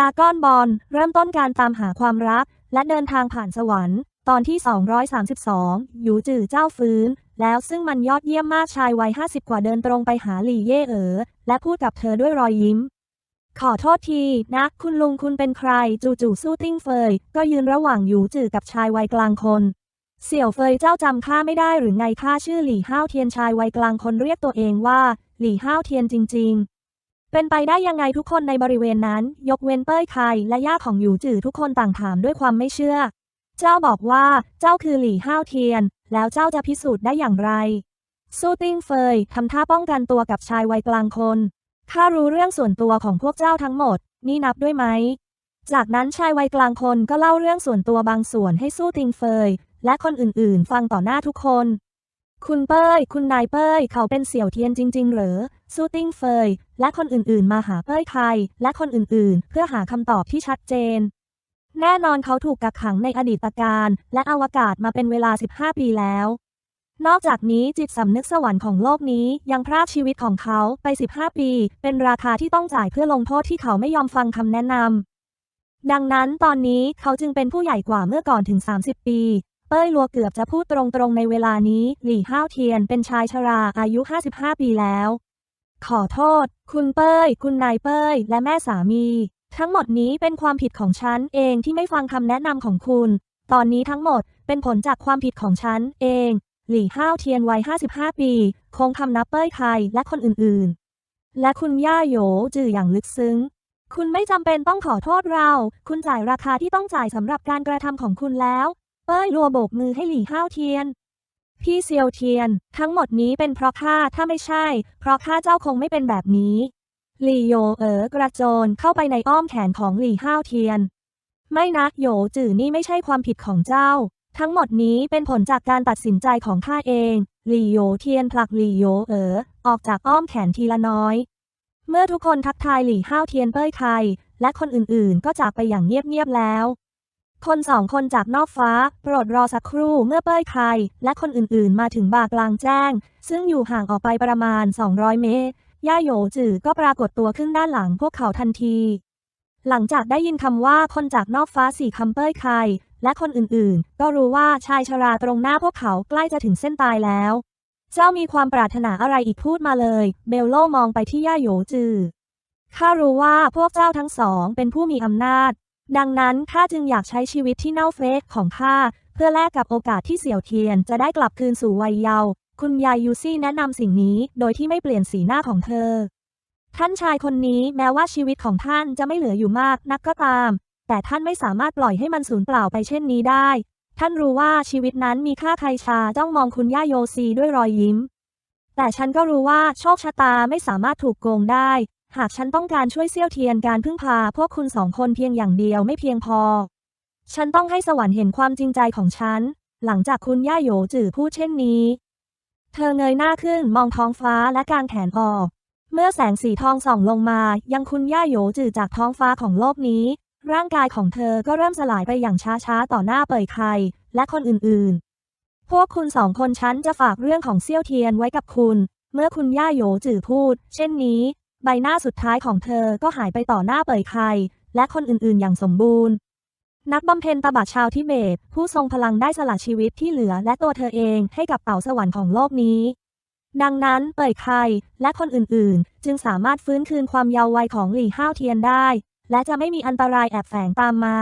ดาก้อนบอลเริ่มต้นการตามหาความรัก และเดินทางผ่านสวรรค์ ตอนที่ 232หยูจือเจ้าฟื้น แล้วซึ่งมันยอดเยี่ยมมากชายวัย 50 กว่าเดินตรงไปหาหลี่เย่เอ๋อ และพูดกับเธอด้วยรอยยิ้ม ขอโทษทีนะ คุณลุงคุณเป็นใคร จู่ๆสู้ติ้งเฟย ก็ยืนระหว่างหยูจือกับชายวัยกลางคน เสี่ยวเฟยเจ้าจำข้าไม่ได้หรือไงข้าชื่อหลี่ห้าวเทียนชายวัยกลางคนเรียกตัวเองว่า หลี่ห้าวเทียนจริง ๆ เป็นไปได้ยังไงทุกคนในบริเวณนั้น ยกเว้นเป้ยไคและย่าของหยูจือทุกคนต่างถามด้วยความไม่เชื่อ เจ้าบอกว่าเจ้าคือหลี่ห้าวเทียน แล้วเจ้าจะพิสูจน์ได้อย่างไรสู้ติ้งเฟยทำท่าป้องกันตัวกับชายวัยกลางคนข้ารู้เรื่องส่วนตัวของพวกเจ้าทั้งหมด นี่นับด้วยไหม จากนั้นชายวัยกลางคนก็เล่าเรื่องส่วนตัวบางส่วนให้สู้ติงเฟย และคนอื่นๆ ฟังต่อหน้าทุกคน คุณเป้ย คุณนายเป้ย เขาเป็นเสี่ยวเทียนจริง ๆ เหรอสู้ติ้งเฟย และคนอื่นๆ มาหาเป้ยไทย และคนอื่นๆ เพื่อหาคำตอบที่ชัดเจน แน่นอนเขาถูกกักขังในอดีตการ และอวกาศมาเป็นเวลา 15 ปีแล้ว นอกจากนี้จิตสำนึกสวรรค์ของโลกนี้ยังพรากชีวิตของเขาไป 15 ปี เป็นราคาที่ต้องจ่ายเพื่อลงโทษที่เขาไม่ยอมฟังคำแนะนำดังนั้นตอนนี้เขาจึงเป็นผู้ใหญ่กว่าเมื่อก่อนถึง 30 ปี เป้ยลัวเกือบจะพูดตรงๆในเวลานี้ หลี่ห้าวเทียนเป็นชายชราอายุ 55 ปีแล้ว ขอโทษ คุณเป้ย คุณนายเป้ย และแม่สามี ทั้งหมดนี้เป็นความผิดของฉันเองที่ไม่ฟังคำแนะนำของคุณ ตอนนี้ทั้งหมดเป็นผลจากความผิดของฉันเอง หลี่ห้าวเทียนวัย 55 ปี คงคำนับเป้ยไทยและคนอื่นๆ และคุณย่าโยจืออย่างลึกซึ้งคุณไม่จำเป็นต้องขอโทษเรา คุณจ่ายราคาที่ต้องจ่ายสำหรับการกระทำของคุณแล้ว เป้ยรัวโบกมือให้หลี่ห้าวเทียน พี่เซียวเทียน ทั้งหมดนี้เป็นเพราะข้าถ้าไม่ใช่ เพราะข้าเจ้าคงไม่เป็นแบบนี้ หลี่โยเอ๋อกระโจนเข้าไปในอ้อมแขนของหลี่ห้าวเทียน ไม่นะโยจื่อนี่ไม่ใช่ความผิดของเจ้า ทั้งหมดนี้เป็นผลจากการตัดสินใจของข้าเอง หลี่โยเทียนผลักหลี่โยเอ๋อออกจากอ้อมแขนทีละน้อย เมื่อทุกคนทักทายหลี่ห้าวเทียนเป้ยไคและคนอื่นๆ ก็จากไปอย่างเงียบๆแล้ว คนสองคนจากนอกฟ้า โปรดรอสักครู่เมื่อเป้ยไคและคนอื่นๆ มาถึงบากลางแจ้ง ซึ่งอยู่ห่างออกไปประมาณ 200 เมตร ย่าโยจือก็ปรากฏตัวขึ้นด้านหลังพวกเขาทันที หลังจากได้ยินคำว่าคนจากนอกฟ้าสี่คำเป้ยไคและคนอื่นๆ ก็รู้ว่าชายชราตรงหน้าพวกเขาใกล้จะถึงเส้นตายแล้ว เจ้ามีความปรารถนาอะไรอีกพูดมาเลย เบลโลมองไปที่ย่าโยจือข้ารู้ว่าพวกเจ้าทั้งสองเป็นผู้มีอำนาจ ดังนั้นข้าจึงอยากใช้ชีวิตที่เน่าเฟะของข้าเพื่อแลกกับโอกาสที่เสี่ยวเทียนจะได้กลับคืนสู่วัยเยาว์คุณยายยูซี่แนะนำสิ่งนี้โดยที่ไม่เปลี่ยนสีหน้าของเธอ ท่านชายคนนี้แม้ว่าชีวิตของท่านจะไม่เหลืออยู่มากนักก็ตาม แต่ท่านไม่สามารถปล่อยให้มันสูญเปล่าไปเช่นนี้ได้ ท่านรู้ว่าชีวิตนั้นมีค่าใครชาจ้องมองคุณย่าโยซีด้วยรอยยิ้ม แต่ฉันก็รู้ว่าโชคชะตาไม่สามารถถูกโกงได้ หากฉันต้องการช่วยเซี่ยวเทียนการพึ่งพาพวกคุณสองคนเพียงอย่างเดียวไม่เพียงพอ ฉันต้องให้สวรรค์เห็นความจริงใจของฉัน หลังจากคุณย่าโยจื่อพูดเช่นนี้ เธอเงยหน้าขึ้นมองท้องฟ้าและกางแขนออก เมื่อแสงสีทองส่องลงมา ยังคุณย่าโยจื่อจากท้องฟ้าของโลกนี้ ร่างกายของเธอก็เริ่มสลายไปอย่างช้าๆต่อหน้าเป่ยไคและคนอื่นๆ พวกคุณสองคนฉันจะฝากเรื่องของเซี่ยวเทียนไว้กับคุณ เมื่อคุณย่าโยจื่อพูด เช่นนี้ ใบหน้าสุดท้ายของเธอก็หายไปต่อหน้าเป่ยไคและคนอื่นๆ อย่างสมบูรณ์ นักบำเพ็ญตบะชาวทิเบต ผู้ทรงพลังได้สละชีวิตที่เหลือและตัวเธอเองให้กับเต่าสวรรค์ของโลกนี้ ดังนั้นเป่ยไคและคนอื่นๆ จึงสามารถฟื้นคืนความเยาว์วัยของหลี่ห้าวเทียนได้ และจะไม่มีอันตรายแอบแฝงตามมา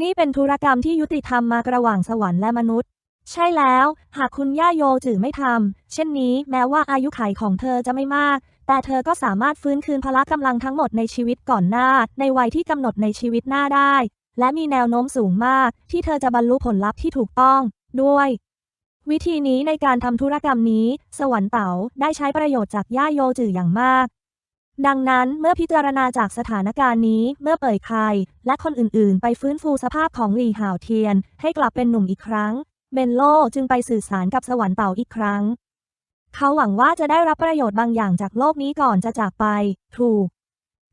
นี่เป็นธุรกรรมที่ยุติธรรมมากระหว่างสวรรค์และมนุษย์ใช่แล้ว หากคุณย่าโยจือไม่ทำ เช่นนี้แม้ว่าอายุขัยของเธอจะไม่มาก แต่เธอก็สามารถฟื้นคืนพละกำลังทั้งหมดในชีวิตก่อนหน้า ในวัยที่กำหนดในชีวิตหน้าได้ และมีแนวโน้มสูงมาก ที่เธอจะบรรลุผลลัพธ์ที่ถูกต้อง ด้วย วิธีนี้ในการทำธุรกรรมนี้ สวรรค์เต๋าได้ใช้ประโยชน์จากย่าโยจืออย่างมาก ดังนั้นเมื่อพิจารณาจากสถานการณ์นี้ เมื่อเปิดใคร และคนอื่นๆ ไปฟื้นฟูสภาพของหลี่ห่าวเทียน ให้กลับเป็นหนุ่มอีกครั้งเบนโลจึงไปสื่อสารกับสวรรค์เต่าอีกครั้ง เขาหวังว่าจะได้รับประโยชน์บางอย่างจากโลกนี้ก่อนจะจากไป ถูก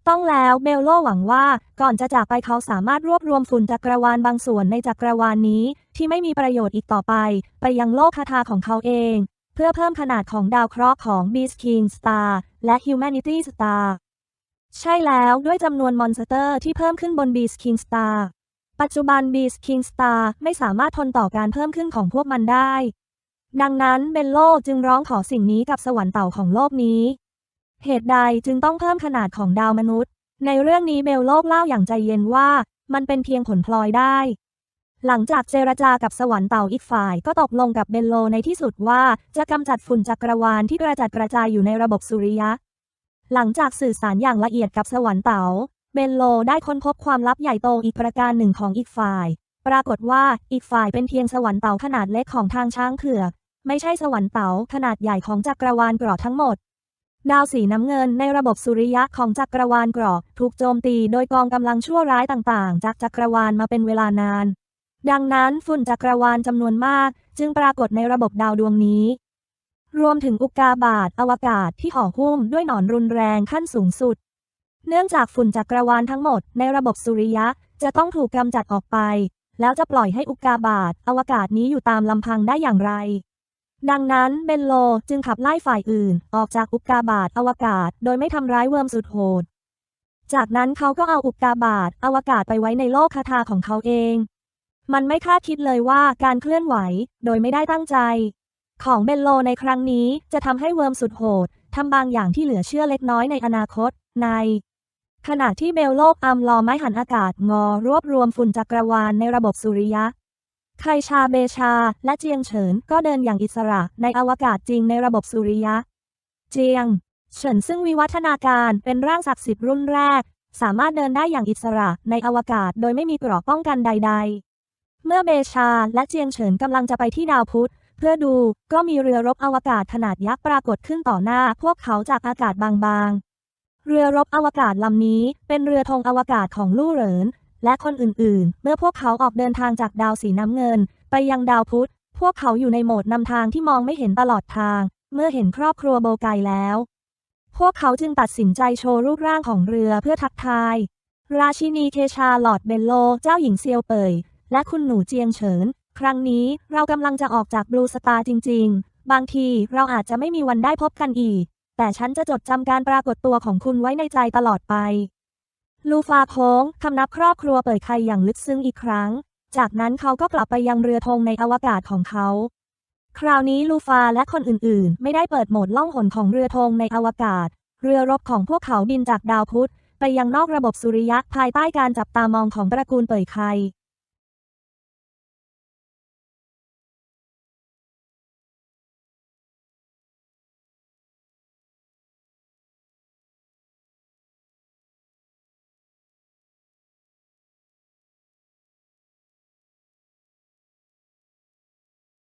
ต้องแล้วเบลโลหวังว่าก่อนจะจากไปเขาสามารถรวบรวมฝุ่นจักรวาลบางส่วนในจักรวาลนี้ ที่ไม่มีประโยชน์อีกต่อไป ไปยังโลกคาถาของเขาเอง เพื่อเพิ่มขนาดของดาวเคราะห์ของ Beast King Star และ Humanity Star ใช่แล้วด้วยจำนวนมอนสเตอร์ที่เพิ่มขึ้นบน Beast King Star ปัจจุบัน Beast King Star ไม่สามารถทนต่อการเพิ่มขึ้นของพวกมันได้ ดังนั้นเบลโลจึงร้องขอสิ่งนี้กับสวรรค์เต่าของโลกนี้ เหตุใดจึงต้องเพิ่มขนาดของดาวมนุษย์ ในเรื่องนี้เบลโลกเล่าอย่างใจเย็นว่า มันเป็นเพียงผลพลอยได้ หลังจากเจรจากับสวรรค์เต่าอีกฝ่าย ก็ตกลงกับเบลโลในที่สุดว่าจะกำจัดฝุ่นจักรวาลที่กระจัดกระจายอยู่ในระบบสุริยะ หลังจากสื่อสารอย่างละเอียดกับสวรรค์เต๋าเบนโลได้ค้นพบความลับใหญ่โตอีกประการหนึ่งของอีกฝ่าย ปรากฏว่าอีกฝ่ายเป็นเพียงสวรรค์เต๋าขนาดเล็กของทางช้างเผือก ไม่ใช่สวรรค์เต๋าขนาดใหญ่ของจักรวาลเกราะทั้งหมด ดาวสีน้ำเงินในระบบสุริยะของจักรวาลเกราะถูกโจมตีโดยกองกำลังชั่วร้ายต่างๆ จากจักรวาลมาเป็นเวลานาน ดังนั้นฝุ่นจักรวาลจำนวนมาก จึงปรากฏในระบบดาวดวงนี้ รวมถึงอุกกาบาตอวกาศที่ห่อหุ้มด้วยหนอนรุนแรงขั้นสูงสุด เนื่องจากฝุ่นจักรวาลทั้งหมดในระบบสุริยะจะต้องถูกกำจัดออกไป แล้วจะปล่อยให้อุกกาบาตอวกาศนี้อยู่ตามลำพังได้อย่างไร ดังนั้นเบนโลจึงขับไล่ฝ่ายอื่น ออกจากอุกกาบาตอวกาศ โดยไม่ทำร้ายเวิร์มสุดโหด จากนั้นเขาก็เอาอุกกาบาตอวกาศไปไว้ในโลกคาถาของเขาเอง มันไม่คาดคิดเลยว่าการเคลื่อนไหว โดยไม่ได้ตั้งใจ ของเบนโลในครั้งนี้จะทำให้เวิร์มสุดโหดทำบางอย่างที่เหลือเชื่อเล็กน้อยในอนาคต ใน ขณะที่เบลโลกอัมลอไม้หันอากาศงอรวบรวมฝุ่นจักรวาลในระบบสุริยะ ไคชาเบชา และเจียงเฉินก็เดินอย่างอิสระในอวกาศจริงในระบบสุริยะ เจียง เฉินซึ่งวิวัฒนาการเป็นร่างศักดิ์สิทธิ์รุ่นแรก สามารถเดินได้อย่างอิสระในอวกาศโดยไม่มีเกราะป้องกันใด ๆ เมื่อเบชาและเจียงเฉินกำลังจะไปที่ดาวพุธ เพื่อดูก็มีเรือรบอวกาศขนาดยักษ์ปรากฏขึ้นต่อหน้า พวกเขาจากอากาศบางๆเรือรบอวกาศลำนี้เป็นเรือธงอวกาศของลู่เหริน และคนอื่นๆ เมื่อพวกเขาออกเดินทางจากดาวสีน้ำเงิน ไปยังดาวพุธ พวกเขาอยู่ในโหมดนำทางที่มองไม่เห็นตลอดทาง เมื่อเห็นครอบครัวโบไกแล้ว พวกเขาจึงตัดสินใจโชว์รูปร่างของเรือเพื่อทักทาย ราชินีเคชาลอดเบลโล เจ้าหญิงเซียวเปย และคุณหนูเจียงเฉิน ครั้งนี้เรากำลังจะออกจากบลูสตาร์จริง ๆ บางทีเราอาจจะไม่มีวันได้พบกันอีก แต่ฉันจะจดจำการปรากฏตัวของคุณไว้ในใจตลอดไป ลูฟาโค้งคำนับครอบครัวเปิดใครอย่างลึกซึ้งอีกครั้ง จากนั้นเขาก็กลับไปยังเรือธงในอวกาศของเขา คราวนี้ลูฟาและคนอื่นๆ ไม่ได้เปิดโหมดล่องหนของเรือธงในอวกาศ เรือรบของพวกเขาบินจากดาวพุธ ไปยังนอกระบบสุริยะภายใต้การจับตามองของตระกูลเปิดไค